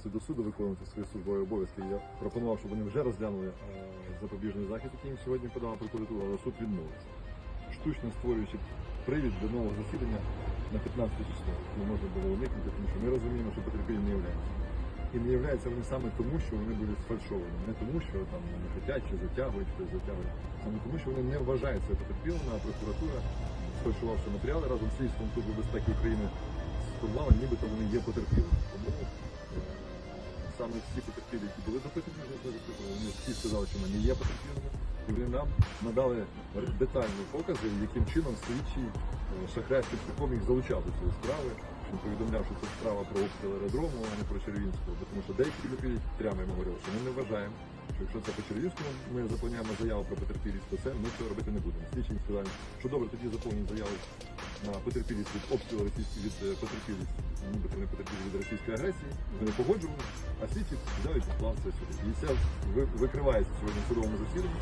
звертався до суду виконувати свої службові обов'язки. Я пропонував, щоб вони вже розглянули е, запобіжний захід, який їм сьогодні подала прокуратура, але суд відмовився. Штучно створюючи привід до нового засідання на 15 число, не можна було уникнути, тому що ми розуміємо, що потерпілі не являються. І не являються вони саме тому, що вони були сфальшовані. Не тому, що там не хотять чи затягують, хтось затягує. Саме тому, що вони не вважають себе потерпілими, а прокуратура, сфальшувавши матеріали разом з слідством Служби безпеки України, сформувала, нібито вони є потерпілими. Саме всі потерпілі, які були допитані, вони всі сказали, що вони є потерпілими. Вони нам надали детальні покази, яким чином слідчий е, шахрайським шляхом їх залучав до цієї справи. Він повідомляв, що це справа про обстріл аеродрому, а не про Червінського. Тому що деякі підопілі прямо йому говорили, що ми не вважаємо, що якщо це по Червінському, ми заповняємо заяву про потерпілість, то це ми цього робити не будемо. Слідчі їм сказали, що добре, тоді заповніть заяву потерпілість від обстрілу російської від е, потерпілість, нібито не потерпілі від російської агресії. Вони погоджували, а слідчі взяли і послав це сюди. І це викривається сьогодні в судовому засіданні.